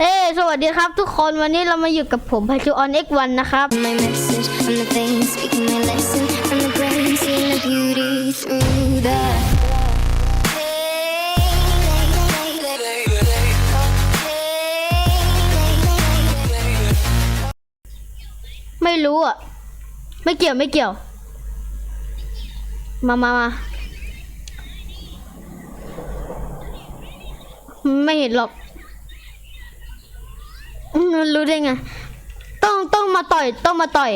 เอ้สวัสดีครับทุกคนวันนี้เรามาอยู่กับผมพาจูออนเอ็กวันนะครับ My message from the vein, speaking my lesson from the brain, seeing the beauty through the. ไม่รู้อะ ไม่เกี่ยวไม่เกี่ยว มามามาไม่เห็นหรอกอืม รู้ได้ไง ต้องต้องมาต่อย ต้องมาต่อย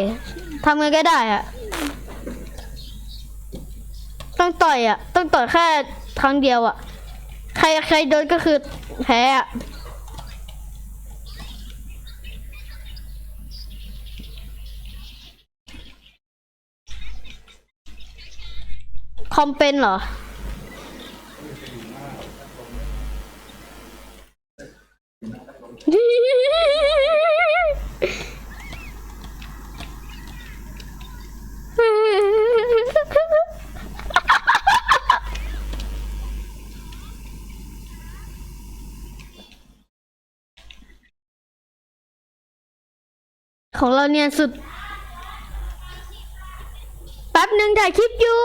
ทำไงก็ได้อะต้องต่อยอะ ต้องต่อยแค่ครั้งเดียวอะ ใครใครโดนก็คือแพ้อะคอมเป็นเหรอ ของเราเนี่ยสุด แป๊บหนึ่งถ่ายคลิปอยู่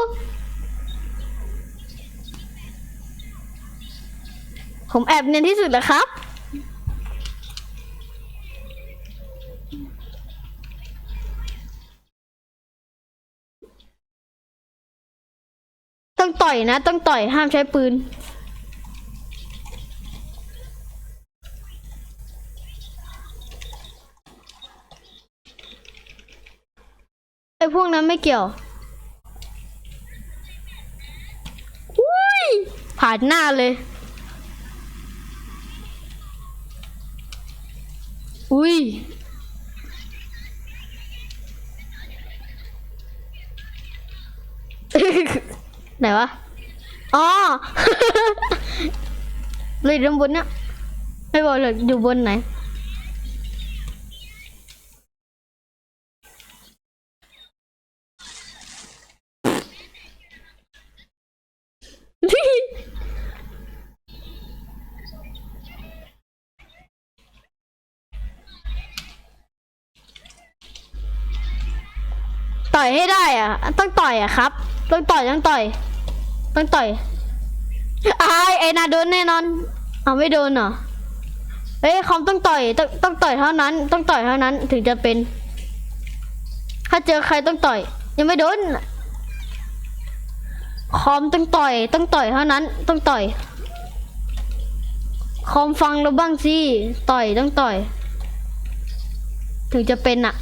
ผมแอบเนียนที่สุดแล้วครับ ต่อยนะ ต้องต่อยห้ามใช้ปืน ไอ้พวกนั้นไม่เกี่ยวอุ้ยผ่านหน้าเลย อุ้ย ไหนวะ อ๋อ เลยด้านบนเนี่ยไม่บอกเลยอยู่บนไหน ต่อยให้ได้อะ ต้องต่อยอะครับ ต้องต่อยต้องต่อย ต้องต่อยไอายไอ้นาโดนแน่นอน เอาไม่โดนเหรอเฮ้ยคอมต้องต่อยต้องต้องต่อยเท่านั้น ต้องต่อยเท่านั้น ถึงจะเป็น ถ้าเจอใครต้องต่อย ยังไม่โดนคอมต้องต่อยต้องต่อยเท่านั้น ต้องต่อยคอมฟังเราบ้างสิต่อยต้องต่อย ถึงจะเป็นอะ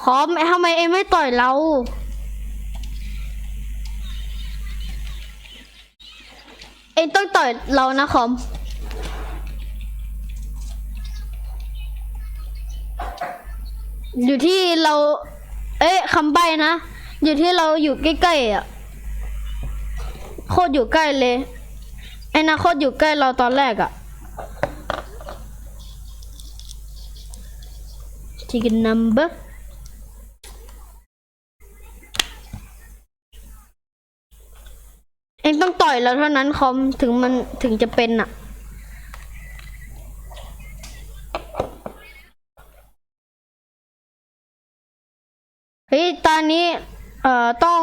คอมไอทำไมเองไม่ต่อยเรา เองต้องต่อยเรานะคอม อยู่ที่เรา เอ๊ะคำใบ้นะ อยู่ที่เราอยู่ใกล้ๆอะ โคตรอยู่ใกล้เลย ไอ้นะโคตรอยู่ใกล้เราตอนแรกอะ chicken number เอ งต้องต่อยแล้วเท่านั้นคอมถึงมันถึงจะเป็นอะเฮ้ยตอนนี้เอ่อต้อง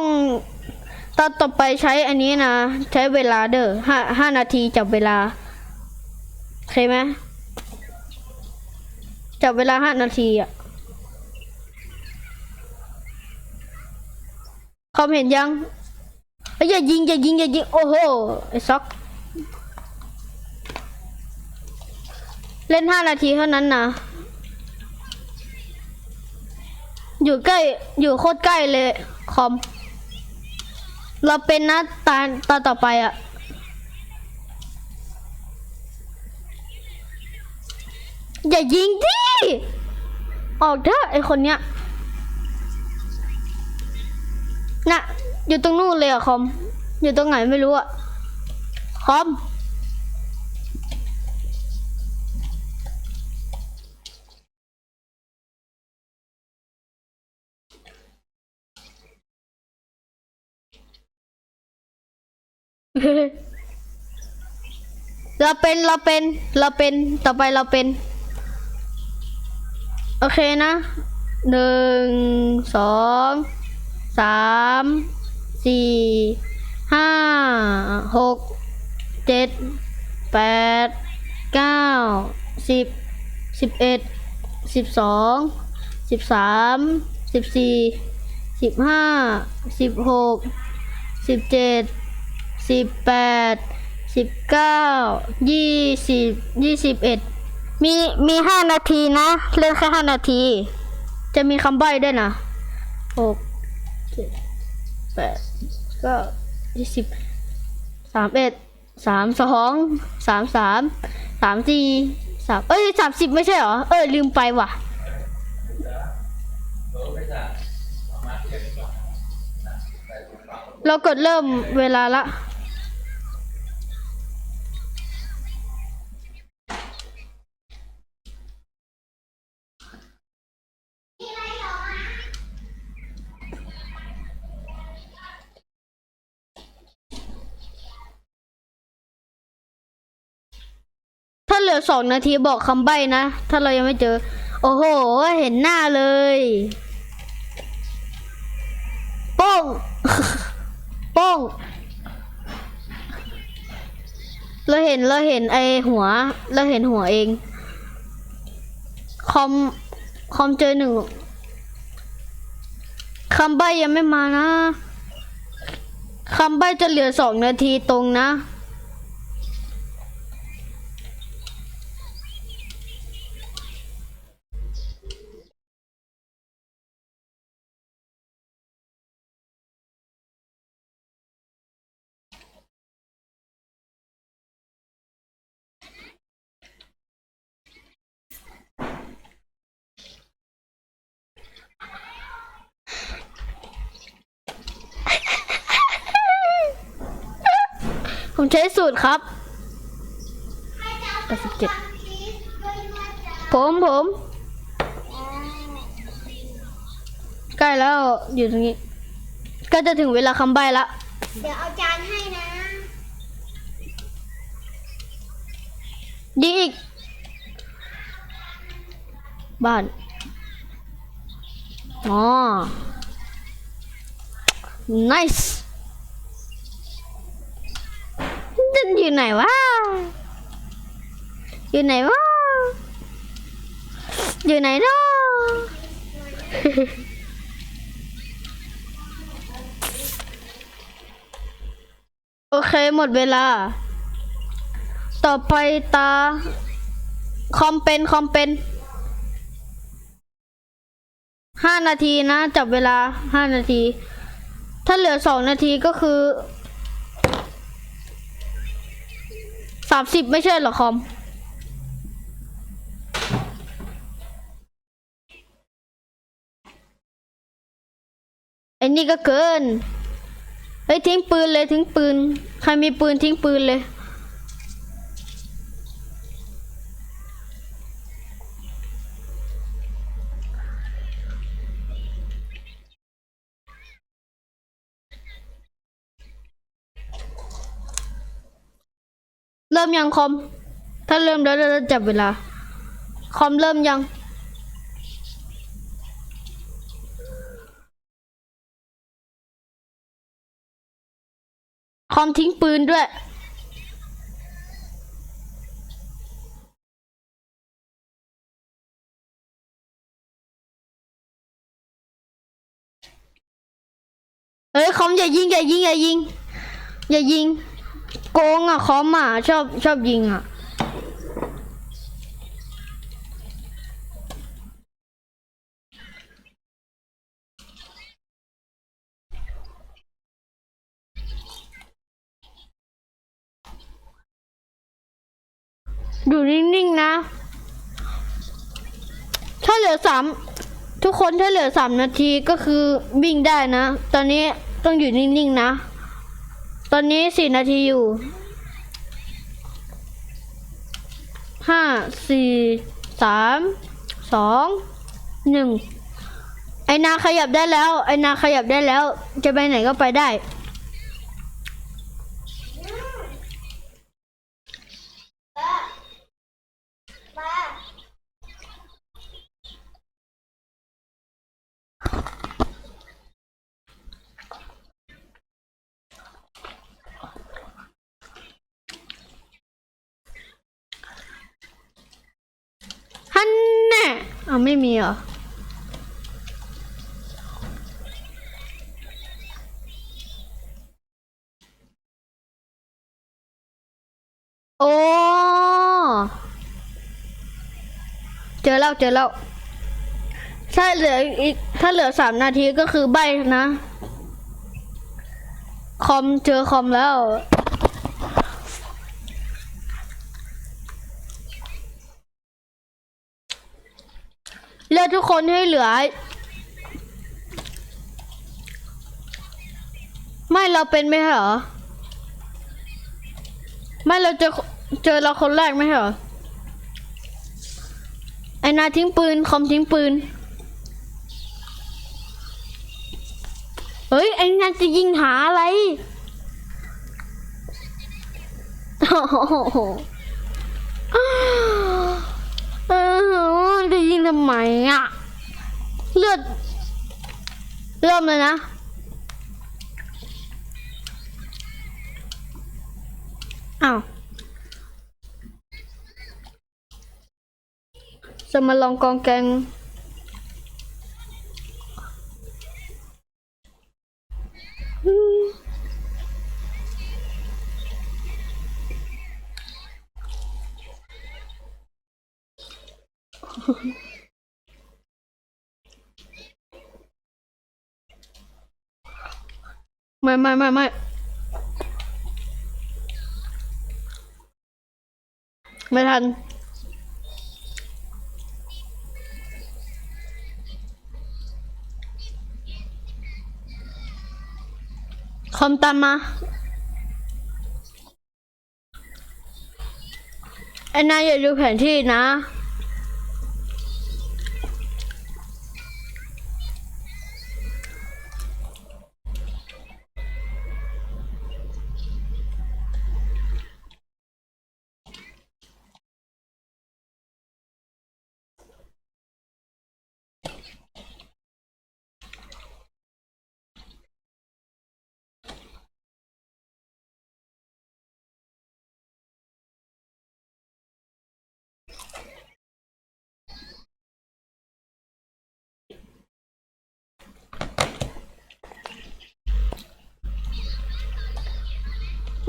ตอนต่อไปใช้อันนี้นะ ใช้เวลาเด้อห้าห้านาทีจับเวลาโอเคไหมจับเวลาห้านาทีอะคอมเห็นยัง เอ้ยอย่ายิงอย่ายิงอย่ายิงโอ้โหไอ้ซ็อก เล่นห้านาทีเท่านั้นนะอยู่ใกล้ อยู่โคตรใกล้เลย คอม เราเป็นนะตาตาต่อไปอะอย่ายิงดิออกเถอะไอคนเนี้ย น่ะ อยู่ตรงนู่นเลยอะคอม อยู่ตรงไหนไม่รู้อะคอม เราเป็นเราเป็นเราเป็นต่อไปเราเป็น โอเคนะหนึ่งสองสาม สี่ห้าหกเจ็ดแปดเก้าสิบสิบเอ็ดสิบสองสิบสามสิบสี่สิบห้าสิบหกสิบเจ็ดสิบแปดสิบเก้ายี่สิบยี่สิบเอ็ดมีมีห้านาทีนะ เล่นแค่ห้านาที จะมีคำใบ้ด้วยนะหกเจ็ด แปดก็ยี่สิบสามเอ็ดสามสองสามสามสามสี่สามเอ้ยสามสิบไม่ใช่เหรอ เออลืมไปว่ะเรากดเริ่มเวลาละือสองนาทีบอกคำใบ้นะ ถ้าเรายังไม่เจอ โอ้โห เห็นหน้าเลยโป้งโป้งเราเห็นเราเห็นไอหัว เราเห็นหัวเอง คอม คอมเจอหนึ่งคำใบ้ยังไม่มานะคำใบ้จะเหลือสองนาทีตรงนะ ผมใช้สูตรครับแปดสิบเจ็ดผมผม ใกล้แล้วอยู่ตรงนี้ ก็จะถึงเวลาคำใบ้ละ เดี๋ยวเอาจานให้นะยิงอีก บ้าน อ๋อ nice จะ อยู่ไหนวะ อยู่ไหนวะ อยู่ไหนเนาะโอเคหมดเวลา ต่อไปตา คอมเป็นคอมเป็นห้านาทีนะ จับเวลาห้านาที ถ้าเหลือสองนาทีก็คือ สามสิบไม่ใช่เหรอคอม ไอ้นี่ก็เกิน เฮ้ยทิ้งปืนเลยทิ้งปืน ใครมีปืนทิ้งปืนเลย ริ่มยังคอม ถ้าเริ่มแล้วเราจะจับเวลา คอมเริ่มยัง คอมทิ้งปืนด้วยเอ้ยคอมอย่ายิงอย่ายิงอย่ายิงอย่ายิง โกงอะคอมอะชอบชอบยิงอะอยู่นิ่งๆนะ ถ้าเหลือสามทุกคนถ้าเหลือสามนาทีก็คือวิ่งได้นะ ตอนนี้ต้องอยู่นิ่งๆนะ ตอนนี้สี่นาทีอยู่ห้าสี่สามสองหนึ่งไอนาขยับได้แล้ว ไอนาขยับได้แล้ว จะไปไหนก็ไปได้ อ้าวไม่มีเหรอ โอ้ เจอแล้วเจอแล้ว ถ้าเหลืออีก ถ้าเหลือสามนาทีก็คือใบนะ คอมเจอคอมแล้ว เลือกทุกคนให้เหลือ ไม่เราเป็นไหมเหรอ ไม่เราเจอเจอเราคนแรกไหมเหรอ ไอ้นาทิ้งปืน คอมทิ้งปืน เฮ้ย ไอ้นาจะยิงหาอะไรโอ้โหเออจะยิง ทำไมอะ เลือด เริ่มเลยนะอ้าวจะมาลองกองแกง ไม่ไม่ไม่ไม่ไม่ทัน คอมตามมาไอ้นายอย่าดูแผนที่นะ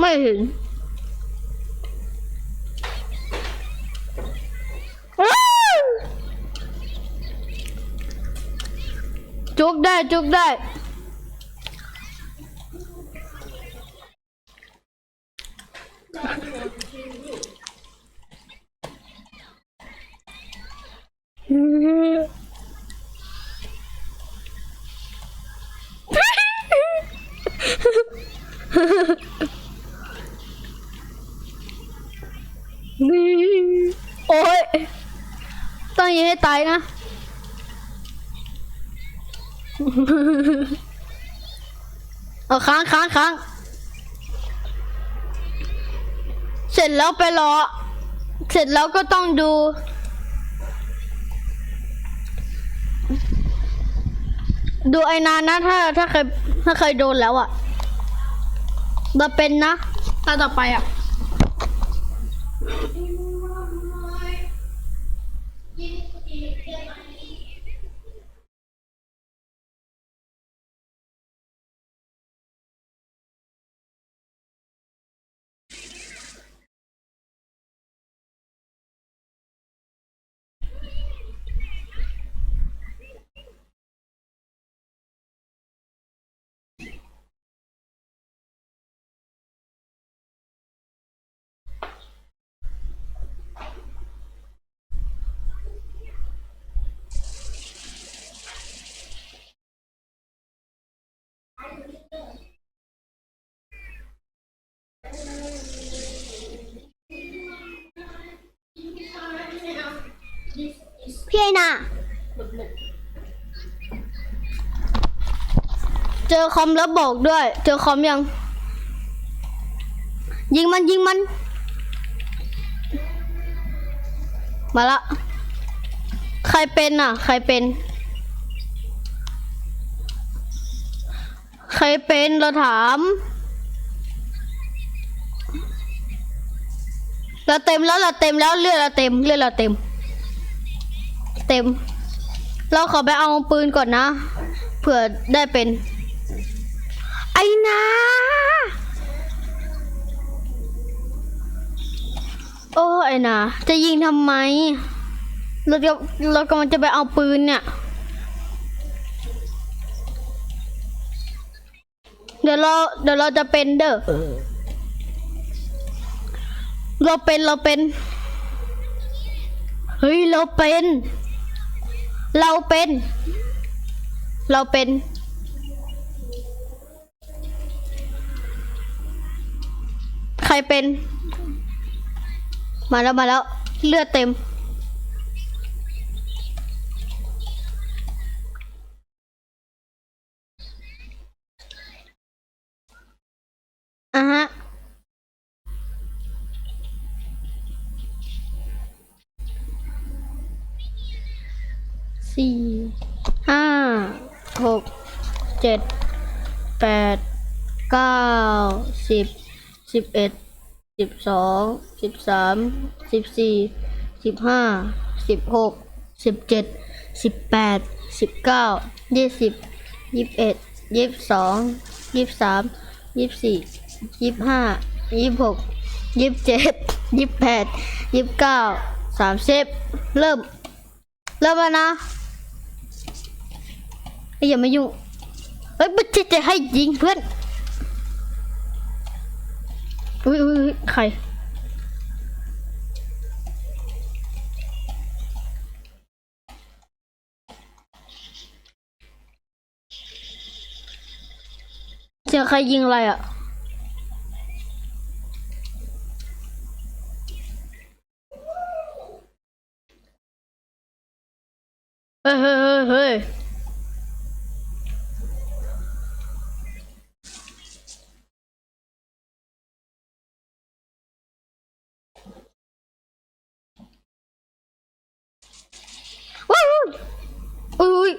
ไม่เห็นอ้าวจุกได้จุกได้ นี่โอ้ยต้องยิงให้ตายนะ เอาค้างค้างค้างเสร็จแล้วไปรอ เสร็จแล้วก็ต้องดู ดูไอ้นานนะ ถ้าถ้าเคยถ้าเคยโดนแล้วอะเราเป็นนะตาต่อไปอะ พี่ไอนาเจอคอมแล้วบอกด้วย เจอคอมยัง ยิงมันยิงมัน มาละ ใครเป็นอะ ใครเป็น ใครเป็นเราถามเราเต็มแล้วเราเต็มแล้วเลือดเราเต็มเลือดเราเต็ม เต็ม เราขอไปเอาปืนก่อนนะ เผื่อได้เป็น ไอ้นาโอ้ไอ้นาจะยิงทำไม เราจะเรากำลังจะไปเอาปืนเนี่ย เดี๋ยวเราเดี๋ยวเราจะเป็นเด้อเราเป็นเราเป็น เฮ้ย เราเป็น เราเป็น เราเป็น ใครเป็น มาแล้วมาแล้ว เลือดเต็ม อะฮะ สี่ห้าหกเจ็ดแปดเก้า สิบสิบเอ็ดสิบสองสิบสามสิบสี่สิบห้าสิบหกสิบเจ็ดสิบแปดสิบเก้ายี่สิบยี่สิบเอ็ดยี่สิบสองยี่สิบสามยี่สิบสี่ยี่สิบห้ายี่สิบหกยี่สิบเจ็ดยี่สิบแปดยี่สิบเก้าสามสิบเริ่ม เริ่มแล้วนะเฮ้ยอย่ามายุ่งเฮ้ยไม่ใช่จะให้ยิงเพื่อน อุ้ยอุ้ยอุ๊ยใคร เจอใครยิงอะไรอะ เฮ้ยเฮ้ยเฮ้ยเฮ้ย ว้าวอุ้ย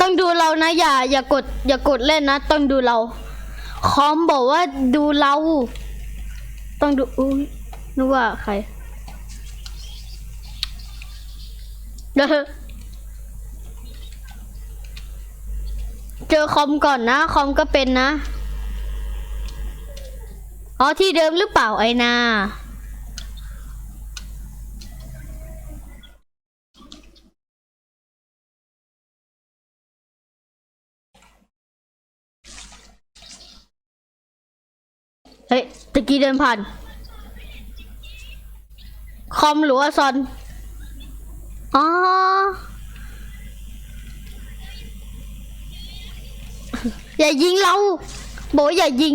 ต้องดูเรา นะอย่าอย่ากด อย่ากดเล่นนะ ต้องดูเรา คอมบอกว่าดูเรา ต้องดูอุ้ยนึกว่าใครเจอคอมก่อนนะ คอมก็เป็นนะ อ๋อที่เดิมหรือเปล่าไอ้นา เฮ้ยตะ กี้เดินผ่าน คอมหรือว่าซอน อ๋อ อย่ายิงเรา โบอยอย่ายิง